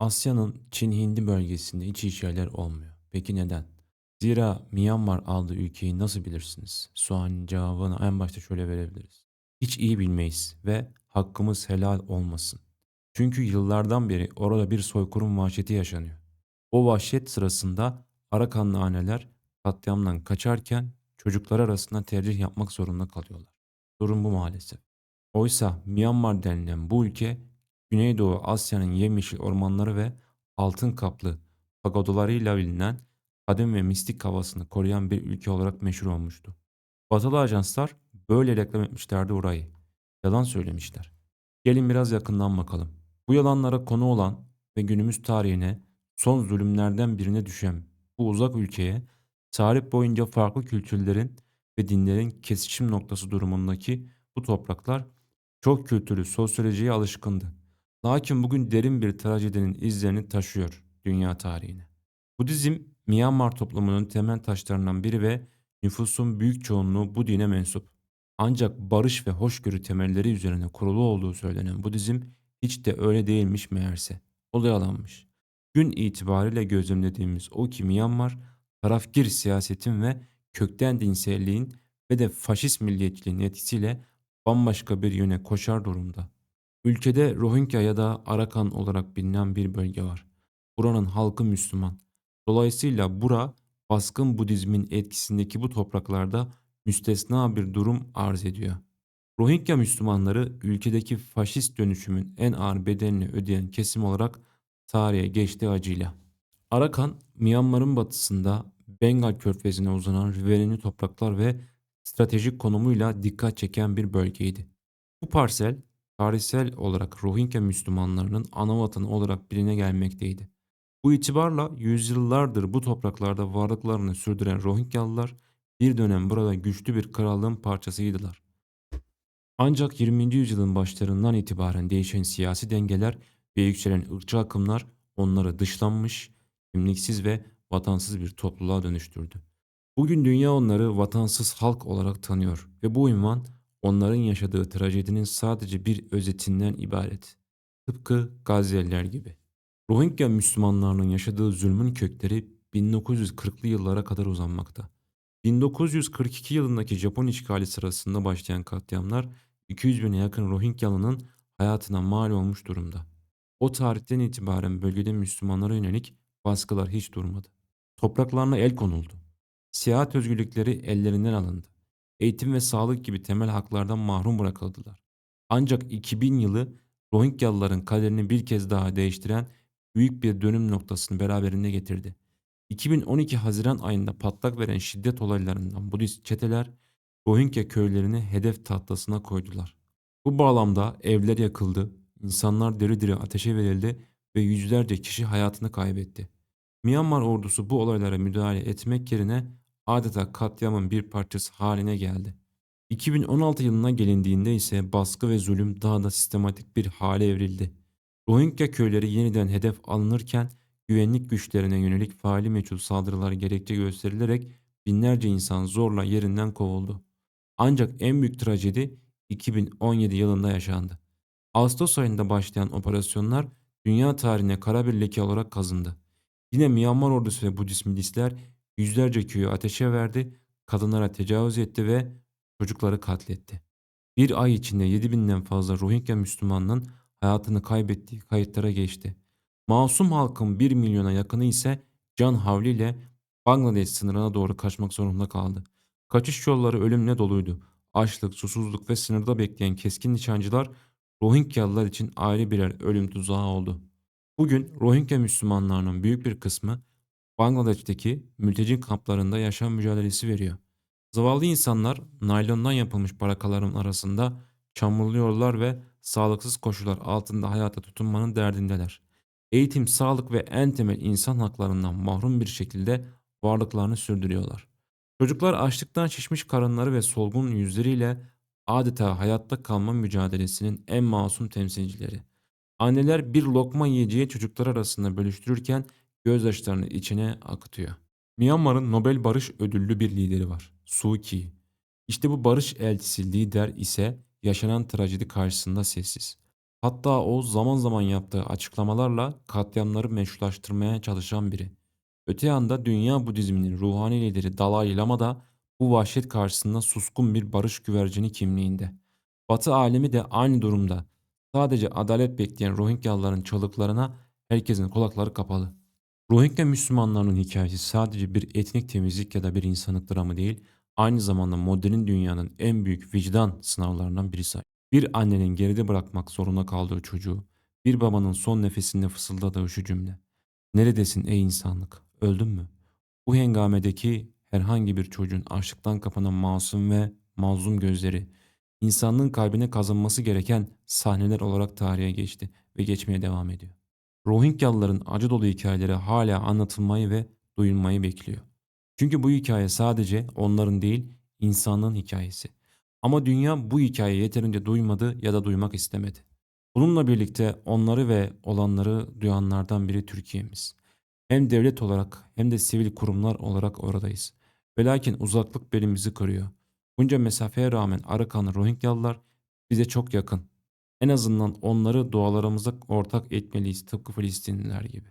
Asya'nın Çin-Hindi bölgesinde hiç iyi olmuyor. Peki neden? Zira Myanmar adlı ülkeyi nasıl bilirsiniz? Sualin cevabını en başta şöyle verebiliriz. Hiç iyi bilmeyiz ve hakkımız helal olmasın. Çünkü yıllardan beri orada bir soykırım vahşeti yaşanıyor. O vahşet sırasında Arakanlı anneler katliamdan kaçarken çocuklar arasında tercih yapmak zorunda kalıyorlar. Durum bu maalesef. Oysa Myanmar denilen bu ülke Güneydoğu Asya'nın yemyeşil ormanları ve altın kaplı pagodalarıyla bilinen kadim ve mistik havasını koruyan bir ülke olarak meşhur olmuştu. Batılı ajanslar böyle reklam etmişlerdi orayı. Yalan söylemişler. Gelin biraz yakından bakalım. Bu yalanlara konu olan ve günümüz tarihine son zulümlerden birine düşen bu uzak ülkeye tarih boyunca farklı kültürlerin ve dinlerin kesişim noktası durumundaki bu topraklar çok kültürlü sosyolojiye alışkındı. Lakin bugün derin bir trajedinin izlerini taşıyor dünya tarihine. Budizm, Myanmar toplumunun temel taşlarından biri ve nüfusun büyük çoğunluğu bu dine mensup. Ancak barış ve hoşgörü temelleri üzerine kurulu olduğu söylenen Budizm hiç de öyle değilmiş meğerse. O da yalanmış. Gün itibariyle gözlemlediğimiz o ki Myanmar, tarafgir siyasetin ve kökten dinselliğin ve de faşist milliyetçiliğin etkisiyle bambaşka bir yöne koşar durumda. Ülkede Rohingya ya da Arakan olarak bilinen bir bölge var. Buranın halkı Müslüman. Dolayısıyla bura baskın Budizmin etkisindeki bu topraklarda müstesna bir durum arz ediyor. Rohingya Müslümanları ülkedeki faşist dönüşümün en ağır bedelini ödeyen kesim olarak tarihe geçti acıyla. Arakan, Myanmar'ın batısında Bengal körfezine uzanan riverenli topraklar ve stratejik konumuyla dikkat çeken bir bölgeydi. Bu parsel tarihsel olarak Rohingya Müslümanlarının ana vatanı olarak biline gelmekteydi. Bu itibarla yüzyıllardır bu topraklarda varlıklarını sürdüren Rohingyalılar bir dönem burada güçlü bir krallığın parçasıydılar. Ancak 20. yüzyılın başlarından itibaren değişen siyasi dengeler ve yükselen ırkçı akımlar onları dışlanmış, kimliksiz ve vatansız bir topluluğa dönüştürdü. Bugün dünya onları vatansız halk olarak tanıyor ve bu ünvan onların yaşadığı trajedinin sadece bir özetinden ibaret. Tıpkı Gazze'liler gibi. Rohingya Müslümanlarının yaşadığı zulmün kökleri 1940'lı yıllara kadar uzanmakta. 1942 yılındaki Japon işgali sırasında başlayan katliamlar 200 bine yakın Rohingyalı'nın hayatına mal olmuş durumda. O tarihten itibaren bölgede Müslümanlara yönelik baskılar hiç durmadı. Topraklarına el konuldu. Seyahat özgürlükleri ellerinden alındı. Eğitim ve sağlık gibi temel haklardan mahrum bırakıldılar. Ancak 2000 yılı Rohingyalıların kaderini bir kez daha değiştiren büyük bir dönüm noktasını beraberinde getirdi. 2012 Haziran ayında patlak veren şiddet olaylarından Budist çeteler Rohingya köylerini hedef tahtasına koydular. Bu bağlamda evler yakıldı, insanlar diri diri ateşe verildi ve yüzlerce kişi hayatını kaybetti. Myanmar ordusu bu olaylara müdahale etmek yerine adeta katliamın bir parçası haline geldi. 2016 yılına gelindiğinde ise baskı ve zulüm daha da sistematik bir hale evrildi. Rohingya köyleri yeniden hedef alınırken güvenlik güçlerine yönelik faali meçhul saldırılar gerekçe gösterilerek binlerce insan zorla yerinden kovuldu. Ancak en büyük trajedi 2017 yılında yaşandı. Ağustos ayında başlayan operasyonlar dünya tarihine kara bir leke olarak kazındı. Yine Myanmar ordusu ve Budist milisler yüzlerce köyü ateşe verdi, kadınlara tecavüz etti ve çocukları katletti. Bir ay içinde 7000'den fazla Rohingya Müslümanının hayatını kaybettiği kayıtlara geçti. Masum halkın 1 milyona yakını ise can havliyle Bangladeş sınırına doğru kaçmak zorunda kaldı. Kaçış yolları ölümle doluydu. Açlık, susuzluk ve sınırda bekleyen keskin nişancılar Rohingyalılar için ayrı birer ölüm tuzağı oldu. Bugün Rohingya Müslümanlarının büyük bir kısmı Bangladeş'teki mülteci kamplarında yaşam mücadelesi veriyor. Zavallı insanlar naylondan yapılmış barakaların arasında çamurluyorlar ve sağlıksız koşullar altında hayata tutunmanın derdindeler. Eğitim, sağlık ve en temel insan haklarından mahrum bir şekilde varlıklarını sürdürüyorlar. Çocuklar açlıktan şişmiş karınları ve solgun yüzleriyle adeta hayatta kalma mücadelesinin en masum temsilcileri. Anneler bir lokma yiyeceği çocuklar arasında bölüştürürken gözyaşlarını içine akıtıyor. Myanmar'ın Nobel Barış Ödüllü bir lideri var. Suu Kyi. İşte bu barış elçisi lider ise yaşanan trajedi karşısında sessiz. Hatta o zaman zaman yaptığı açıklamalarla katliamları meşrulaştırmaya çalışan biri. Öte yanda Dünya Budizminin ruhani lideri Dalai Lama da bu vahşet karşısında suskun bir barış güvercini kimliğinde. Batı alemi de aynı durumda. Sadece adalet bekleyen Rohingyalıların çalıklarına herkesin kulakları kapalı. Rohingya Müslümanlarının hikayesi sadece bir etnik temizlik ya da bir insanlık dramı değil, aynı zamanda modern dünyanın en büyük vicdan sınavlarından birisi. Bir annenin geride bırakmak zorunda kaldığı çocuğu, bir babanın son nefesinde fısıldadığı şu cümle. Neredesin ey insanlık, öldün mü? Bu hengamedeki herhangi bir çocuğun açlıktan kapanan masum ve mazlum gözleri, insanlığın kalbine kazınması gereken sahneler olarak tarihe geçti ve geçmeye devam ediyor. Rohingyalıların acı dolu hikayeleri hala anlatılmayı ve duyulmayı bekliyor. Çünkü bu hikaye sadece onların değil, insanlığın hikayesi. Ama dünya bu hikayeyi yeterince duymadı ya da duymak istemedi. Bununla birlikte onları ve olanları duyanlardan biri Türkiye'miz. Hem devlet olarak hem de sivil kurumlar olarak oradayız. Ve lakin uzaklık belimizi kırıyor. Bunca mesafeye rağmen Arakanlı Rohingyalılar bize çok yakın. En azından onları dualarımıza ortak etmeliyiz tıpkı Filistinliler gibi.